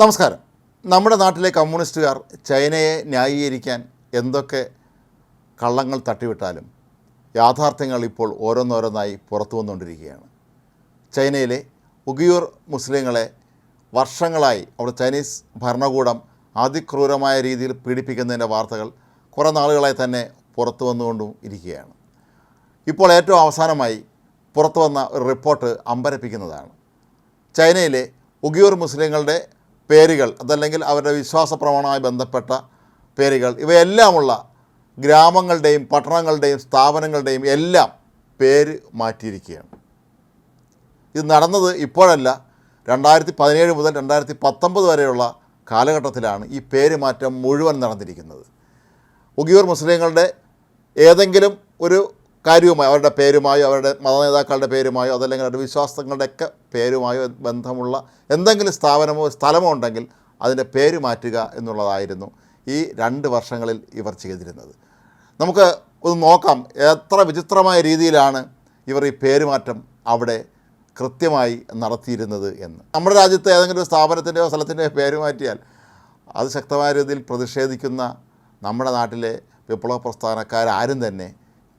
നമസ്കാരം. നമ്മുടെ നാട്ടിലെ കമ്മ്യൂണിസ്റ്റുകാർ ചൈനയെ ന്യായീകരിക്കാൻ എന്തൊക്കെ കള്ളങ്ങൾ തട്ടിവിട്ടാലും യാഥാർത്ഥ്യങ്ങൾ ഇപ്പോൾ ഓരോന്നോരോന്നായി പുറത്തു വന്നുകൊണ്ടിരിക്കുകയാണ്. ചൈനയിലെ ഉഗിയൂർ മുസ്ലിങ്ങളെ വർഷങ്ങളായി അവിടെ ചൈനീസ് ഭരണകൂടം അതിക്രൂരമായ രീതിയിൽ പീഡിപ്പിക്കുന്നതിന്റെ വാർത്തകൾ കുറേ നാളുകളായി തന്നെ പുറത്തു വന്നുകൊണ്ടും ഇരിക്കുകയാണ്. ഇപ്പോൾ ഏറ്റവും അവസാനമായി പുറത്തു വന്ന ഒരു റിപ്പോർട്ട് അമ്പരപ്പിക്കുന്നതാണ്. ചൈനയിലെ ഉഗിയൂർ മുസ്ലിങ്ങളുടെ പേരുകൾ അതല്ലെങ്കിൽ അവരുടെ വിശ്വാസ പ്രമാണവുമായി ബന്ധപ്പെട്ട പേരുകൾ ഇവയെല്ലാമുള്ള ഗ്രാമങ്ങളുടെയും പട്ടണങ്ങളുടെയും സ്ഥാപനങ്ങളുടെയും എല്ലാം പേര് മാറ്റിയിരിക്കുകയാണ്. ഇത് നടന്നത് ഇപ്പോഴല്ല രണ്ടായിരത്തി പതിനേഴ് മുതൽ രണ്ടായിരത്തി പത്തൊമ്പത് വരെയുള്ള കാലഘട്ടത്തിലാണ് ഈ പേര് മാറ്റം മുഴുവൻ നടന്നിരിക്കുന്നത്. ഉഗിയൂർ മുസ്ലിങ്ങളുടെ ഏതെങ്കിലും ഒരു കാര്യവുമായോ അവരുടെ പേരുമായോ അവരുടെ മതനേതാക്കളുടെ പേരുമായോ അതല്ലെങ്കിൽ അവരുടെ വിശ്വാസങ്ങളുടെയൊക്കെ പേരുമായോ ബന്ധമുള്ള എന്തെങ്കിലും സ്ഥാപനമോ സ്ഥലമോ ഉണ്ടെങ്കിൽ അതിന്റെ പേര് മാറ്റുക എന്നുള്ളതായിരുന്നു ഈ രണ്ട് വർഷങ്ങളിൽ ഇവർ ചെയ്തിരുന്നത്. നമുക്ക് ഒന്ന് നോക്കാം എത്ര വിചിത്രമായ രീതിയിലാണ് ഇവർ ഈ പേരുമാറ്റം അവിടെ കൃത്യമായി നടത്തിയിരുന്നത് എന്ന്. നമ്മുടെ രാജ്യത്തെ ഏതെങ്കിലും ഒരു സ്ഥാപനത്തിന്റെയോ സ്ഥലത്തിന്റെയോ പേര് മാറ്റിയാൽ അത് ശക്തമായ രീതിയിൽ പ്രതിഷേധിക്കുന്ന നമ്മുടെ നാട്ടിലെ വിപ്ലവ പ്രസ്ഥാനക്കാരും തന്നെ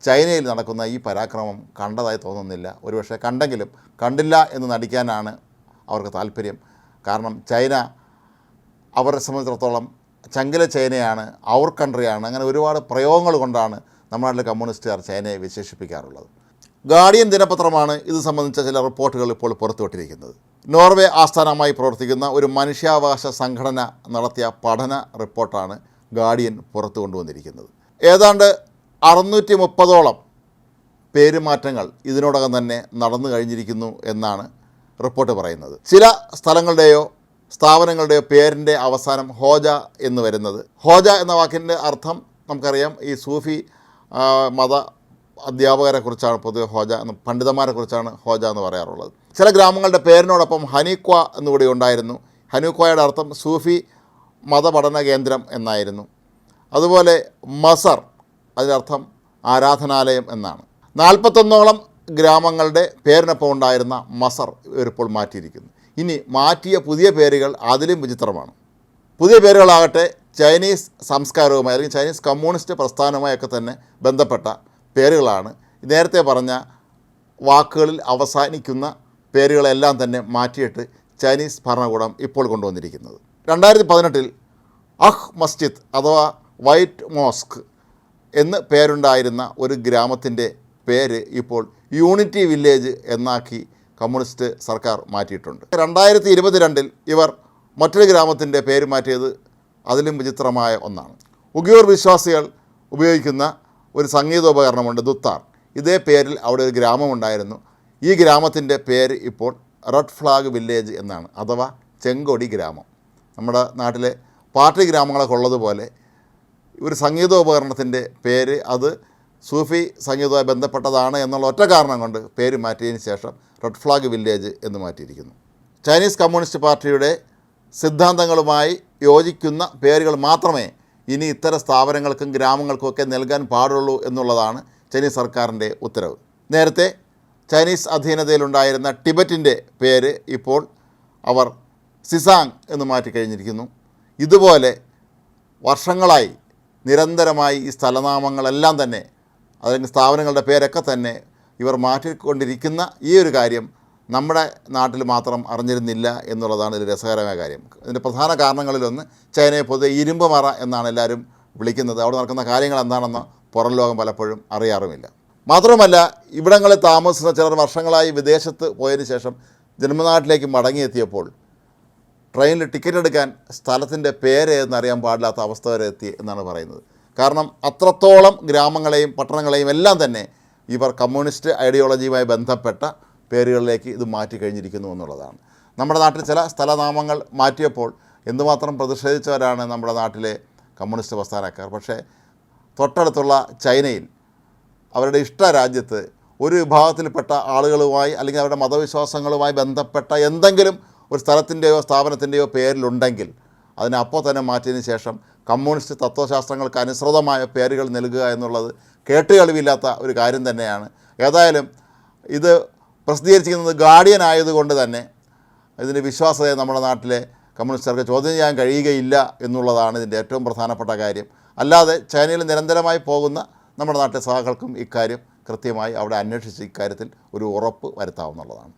ചൈനയിൽ നടക്കുന്ന ഈ പരാക്രമം കണ്ടതായി തോന്നുന്നില്ല. ഒരുപക്ഷെ കണ്ടെങ്കിലും കണ്ടില്ല എന്ന് നടിക്കാനാണ് അവർക്ക് താല്പര്യം. കാരണം ചൈന അവരെ സംബന്ധിച്ചിടത്തോളം ചങ്കില ചൈനയാണ് അവർ കൺട്രിയാണ് അങ്ങനെ ഒരുപാട് പ്രയോഗങ്ങൾ കൊണ്ടാണ് നമ്മുടെ കമ്മ്യൂണിസ്റ്റുകാർ ചൈനയെ വിശേഷിപ്പിക്കാറുള്ളത്. ഗാർഡിയൻ ദിനപത്രമാണ് ഇത് സംബന്ധിച്ച ചില റിപ്പോർട്ടുകൾ ഇപ്പോൾ പുറത്തുവിട്ടിരിക്കുന്നത്. നോർവേ ആസ്ഥാനമായി പ്രവർത്തിക്കുന്ന ഒരു മനുഷ്യാവകാശ സംഘടന നടത്തിയ പഠന റിപ്പോർട്ടാണ് ഗാർഡിയൻ പുറത്തു കൊണ്ടുവന്നിരിക്കുന്നത് ഏതാണ്ട് അറുന്നൂറ്റി മുപ്പതോളം പേരുമാറ്റങ്ങൾ ഇതിനോടകം തന്നെ നടന്നു കഴിഞ്ഞിരിക്കുന്നു എന്നാണ് റിപ്പോർട്ട് പറയുന്നത്. ചില സ്ഥലങ്ങളുടെയോ സ്ഥാപനങ്ങളുടെയോ പേരിന്റെ അവസാനം ഹോജ എന്ന് വരുന്നത്. ഹോജ എന്ന വാക്കിന്റെ അർത്ഥം നമുക്കറിയാം. ഈ സൂഫി മത അധ്യാപകരെ കുറിച്ചാണ് പൊതുവെ ഹോജ എന്ന് പണ്ഡിതന്മാരെ കുറിച്ചാണ് ഹോജ എന്ന് പറയാറുള്ളത്. ചില ഗ്രാമങ്ങളുടെ പേരിനോടൊപ്പം ഹനീക്വ എന്നുകൂടി ഉണ്ടായിരുന്നു. ഹനീക്വയുടെ അർത്ഥം സൂഫി മതപഠന കേന്ദ്രം എന്നായിരുന്നു. അതുപോലെ മസർ അതിനർത്ഥം ആരാധനാലയം എന്നാണ്. നാൽപ്പത്തൊന്നോളം ഗ്രാമങ്ങളുടെ പേരിനൊപ്പം ഉണ്ടായിരുന്ന മസർ ഇവരിപ്പോൾ മാറ്റിയിരിക്കുന്നു. ഇനി മാറ്റിയ പുതിയ പേരുകൾ അതിലും വിചിത്രമാണ്. പുതിയ പേരുകളാകട്ടെ ചൈനീസ് സംസ്കാരവുമായി അല്ലെങ്കിൽ ചൈനീസ് കമ്മ്യൂണിസ്റ്റ് പ്രസ്ഥാനവുമായൊക്കെ തന്നെ ബന്ധപ്പെട്ട പേരുകളാണ്. നേരത്തെ പറഞ്ഞ വാക്കുകളിൽ അവസാനിക്കുന്ന പേരുകളെല്ലാം തന്നെ മാറ്റിയിട്ട് ചൈനീസ് ഭരണകൂടം ഇപ്പോൾ കൊണ്ടുവന്നിരിക്കുന്നത്. രണ്ടായിരത്തി പതിനെട്ടിൽ അഹ് മസ്ജിദ് അഥവാ വൈറ്റ് മോസ്ക് എന്ന് പേരുണ്ടായിരുന്ന ഒരു ഗ്രാമത്തിന്റെ പേര് ഇപ്പോൾ യൂണിറ്റി വില്ലേജ് എന്നാക്കി കമ്മ്യൂണിസ്റ്റ് സർക്കാർ മാറ്റിയിട്ടുണ്ട്. രണ്ടായിരത്തി ഇരുപത്തിരണ്ടിൽ ഇവർ മറ്റൊരു ഗ്രാമത്തിന്റെ പേര് മാറ്റിയത് അതിലും വിചിത്രമായ ഒന്നാണ്. ഉഗിയൂർ വിശ്വാസികൾ ഉപയോഗിക്കുന്ന ഒരു സംഗീതോപകരണമുണ്ട് ദുത്താർ. ഇതേ പേരിൽ അവിടെ ഒരു ഗ്രാമമുണ്ടായിരുന്നു. ഈ ഗ്രാമത്തിന്റെ പേര് ഇപ്പോൾ റെഡ് ഫ്ലാഗ് വില്ലേജ് എന്നാണ് അഥവാ ചെങ്കൊടി ഗ്രാമം. നമ്മുടെ നാട്ടിലെ പാർട്ടി ഗ്രാമങ്ങളൊക്കെ ഉള്ളതുപോലെ ഒരു സംഗീതോപകരണത്തിന്റെ പേര് അത് സൂഫി സംഗീതവുമായി ബന്ധപ്പെട്ടതാണ് എന്നുള്ള ഒറ്റ കാരണം കൊണ്ട് പേര് മാറ്റിയതിന് ശേഷം റെഡ് ഫ്ലാഗ് വില്ലേജ് എന്ന് മാറ്റിയിരിക്കുന്നു. ചൈനീസ് കമ്മ്യൂണിസ്റ്റ് പാർട്ടിയുടെ സിദ്ധാന്തങ്ങളുമായി യോജിക്കുന്ന പേരുകൾ മാത്രമേ ഇനി ഇത്തരം സ്ഥാപനങ്ങൾക്കും ഗ്രാമങ്ങൾക്കുമൊക്കെ നൽകാൻ പാടുള്ളൂ എന്നുള്ളതാണ് ചൈനീസ് സർക്കാരിന്റെ ഉത്തരവ്. നേരത്തെ ചൈനീസ് അധീനതയിലുണ്ടായിരുന്ന ടിബറ്റിന്റെ പേര് ഇപ്പോൾ അവർ സിസാങ് എന്ന് മാറ്റിക്കഴിഞ്ഞിരിക്കുന്നു. ഇതുപോലെ വർഷങ്ങളായി നിരന്തരമായി ഈ സ്ഥലനാമങ്ങളെല്ലാം തന്നെ അല്ലെങ്കിൽ സ്ഥാപനങ്ങളുടെ പേരൊക്കെ തന്നെ ഇവർ മാറ്റിക്കൊണ്ടിരിക്കുന്ന ഈ ഒരു കാര്യം നമ്മുടെ നാട്ടിൽ മാത്രം അറിഞ്ഞിരുന്നില്ല എന്നുള്ളതാണ് ഇതിൽ രസകരമായ കാര്യം. ഇതിന്റെ പ്രധാന കാരണങ്ങളിലൊന്ന് ചൈനയെ പൊതുവെ ഇരുമ്പ് മറ എന്നാണ് എല്ലാവരും വിളിക്കുന്നത്. അവിടെ നടക്കുന്ന കാര്യങ്ങൾ എന്താണെന്ന് പുറം ലോകം പലപ്പോഴും അറിയാറുമില്ല. മാത്രമല്ല ഇവിടങ്ങളിൽ താമസിക്കുന്ന ചിലർ വർഷങ്ങളായി വിദേശത്ത് പോയതിനു ശേഷം ജന്മനാട്ടിലേക്ക് മടങ്ങിയെത്തിയപ്പോൾ ട്രെയിനിൽ ടിക്കറ്റ് എടുക്കാൻ സ്ഥലത്തിന്റെ പേര് എന്നറിയാൻ പാടില്ലാത്ത അവസ്ഥ വരെ എത്തി എന്നാണ് പറയുന്നത്. കാരണം അത്രത്തോളം ഗ്രാമങ്ങളെയും പട്ടണങ്ങളെയും എല്ലാം തന്നെ ഇവർ കമ്മ്യൂണിസ്റ്റ് ഐഡിയോളജിയുമായി ബന്ധപ്പെട്ട പേരുകളിലേക്ക് ഇത് മാറ്റി കഴിഞ്ഞിരിക്കുന്നു എന്നുള്ളതാണ്. നമ്മുടെ നാട്ടിൽ ചില സ്ഥലനാമങ്ങൾ മാറ്റിയപ്പോൾ എന്തുമാത്രം പ്രതിഷേധിച്ചവരാണ് നമ്മുടെ നാട്ടിലെ കമ്മ്യൂണിസ്റ്റ് പ്രസ്ഥാനക്കാർ. പക്ഷേ തൊട്ടടുത്തുള്ള ചൈനയിൽ അവരുടെ ഇഷ്ട രാജ്യത്ത് ഒരു വിഭാഗത്തിൽപ്പെട്ട ആളുകളുമായി അല്ലെങ്കിൽ അവരുടെ മതവിശ്വാസങ്ങളുമായി ബന്ധപ്പെട്ട എന്തെങ്കിലും ഒരു സ്ഥലത്തിന്റെയോ സ്ഥാപനത്തിന്റെയോ പേരിലുണ്ടെങ്കിൽ അതിനെ അപ്പോൾ തന്നെ മാറ്റിയതിന് ശേഷം കമ്മ്യൂണിസ്റ്റ് തത്വശാസ്ത്രങ്ങൾക്ക് അനുസൃതമായ പേരുകൾ നൽകുക എന്നുള്ളത് കേട്ടുകളിവില്ലാത്ത ഒരു കാര്യം തന്നെയാണ്. ഏതായാലും ഇത് പ്രസിദ്ധീകരിച്ചിരിക്കുന്നത് ഗാർഡിയൻ ആയതുകൊണ്ട് തന്നെ ഇതിന്റെ വിശ്വാസതയെ നമ്മുടെ നാട്ടിലെ കമ്മ്യൂണിസ്റ്റുകാർക്ക് ചോദ്യം ചെയ്യാൻ കഴിയുകയില്ല എന്നുള്ളതാണ് ഇതിന്റെ ഏറ്റവും പ്രധാനപ്പെട്ട കാര്യം. അല്ലാതെ ചൈനയിൽ നിരന്തരമായി പോകുന്ന നമ്മുടെ നാട്ടിലെ സഹാക്കൾക്കും ഇക്കാര്യം കൃത്യമായി അവിടെ അന്വേഷിച്ച് ഇക്കാര്യത്തിൽ ഒരു ഉറപ്പ് വരുത്താവുന്നതാണ്.